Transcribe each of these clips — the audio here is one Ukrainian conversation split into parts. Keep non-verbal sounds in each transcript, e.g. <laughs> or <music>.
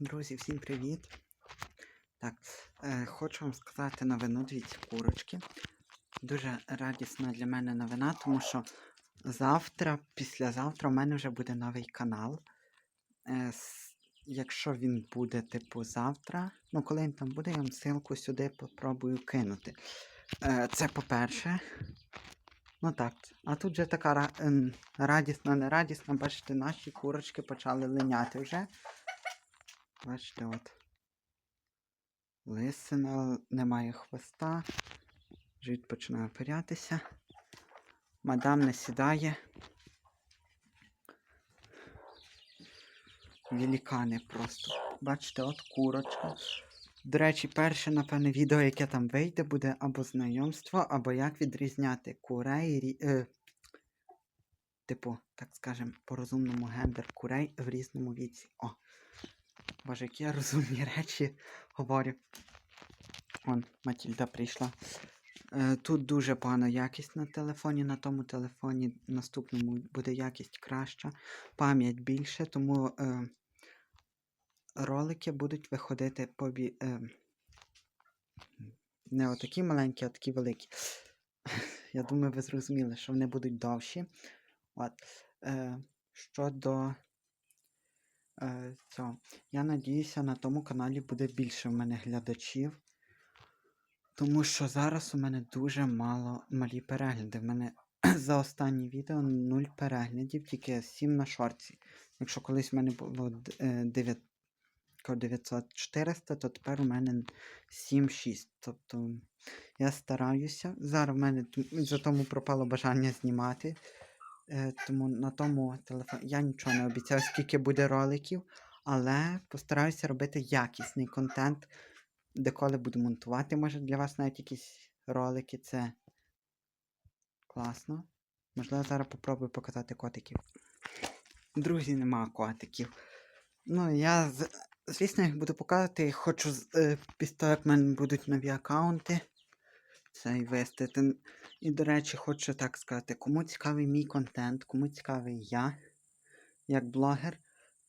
Друзі, всім привіт! Так, е, хочу вам сказати новину дивіться курочки. Дуже радісна для мене новина, тому що завтра, післязавтра, у мене вже буде новий канал. Е, с- якщо він буде, типу, завтра, ну коли він там буде, я вам ссылку сюди попробую кинути. Е, це по-перше. Ну так, а тут же така ра- радісна, нерадісна, бачите, наші курочки почали линяти вже. Бачите, от. Лисина, немає хвоста. Живіт починає опирятися. Мадам не сідає. Великани просто. Бачите, от курочка. До речі, перше, напевне, відео, яке там вийде, буде або знайомство, або як відрізняти курей. Е, типу, так скажем, по-розумному гендер курей в різному віці. О! Боже, які я розумні речі говорю. Вон, Матільда прийшла. Е, тут дуже погана якість на телефоні. На тому телефоні наступному буде якість краща, пам'ять більше, тому е, ролики будуть виходити по бі... е, не отакі маленькі, а такі великі. <laughs> Я думаю, ви зрозуміли, що вони будуть довші. От. Е, щодо е, цього. Я надіюся, на тому каналі буде більше в мене глядачів. Тому що зараз у мене дуже мало малі перегляди. В мене <clears throat> за останні відео 0 переглядів, тільки 7 на шорті. Якщо колись в мене було д- е, 9 900 400, то тепер у мене 7-6. Тобто я стараюся. Зараз в мене за тому пропало бажання знімати. Е, тому на тому телефоні я нічого не обіцяю, скільки буде роликів, але постараюся робити якісний контент, деколи буду монтувати, може для вас навіть якісь ролики. Це класно. Можливо, зараз попробую показати котиків. Друзі, нема котиків. Ну, я, звісно, їх буду показувати. Хочу е, після того, як в мене будуть нові аккаунти. Це і вести. І, до речі, хочу так сказати, кому цікавий мій контент, кому цікавий я, як блогер,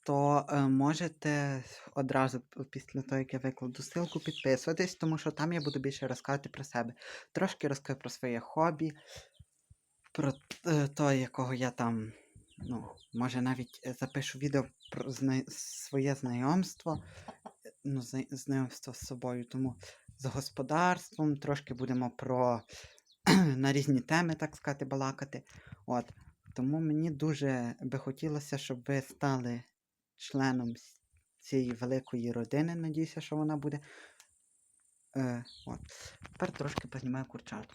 то е, можете одразу після того, як я викладу ссылку, підписуватись, тому що там я буду більше розказувати про себе. Трошки розкажу про своє хобі, про е, те, якого я там, ну, може навіть е, запишу відео про зна... своє знайомство, ну, зна- знайомство з собою, тому з господарством, трошки будемо про <clears throat> на різні теми, так сказати, балакати. От. Тому мені дуже би хотілося, щоб ви стали членом цієї великої родини. Надіюся, що вона буде. Е, от. Тепер трошки познімаю курчат,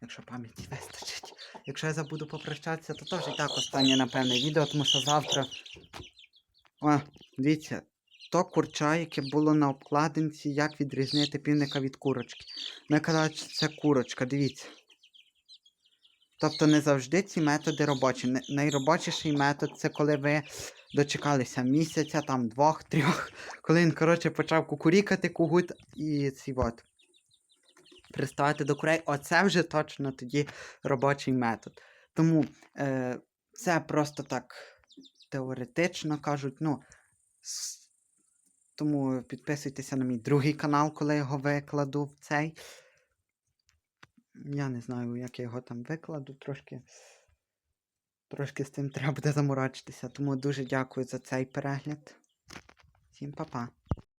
якщо пам'яті <laughs> вистачить. Якщо я забуду попрощатися, то теж і так останнє, напевне, відео, тому що завтра. О, дивіться, то курча, яке було на обкладинці, як відрізнити півника від курочки. Ми казали, що це курочка, дивіться. Тобто не завжди ці методи робочі. Найробочіший метод це коли ви дочекалися місяця, там двох, <laughs> трьох, коли він, коротше, почав кукурікати кугут і ці от. Приставати до курей. Оце вже точно тоді робочий метод. Тому е, це просто так теоретично кажуть. Ну, тому підписуйтеся на мій другий канал, коли я його викладу в цей. Я не знаю, як я його там викладу, трошки. Трошки з цим <laughs> треба буде заморочитися. Тому дуже дякую за цей перегляд. Всім па-па.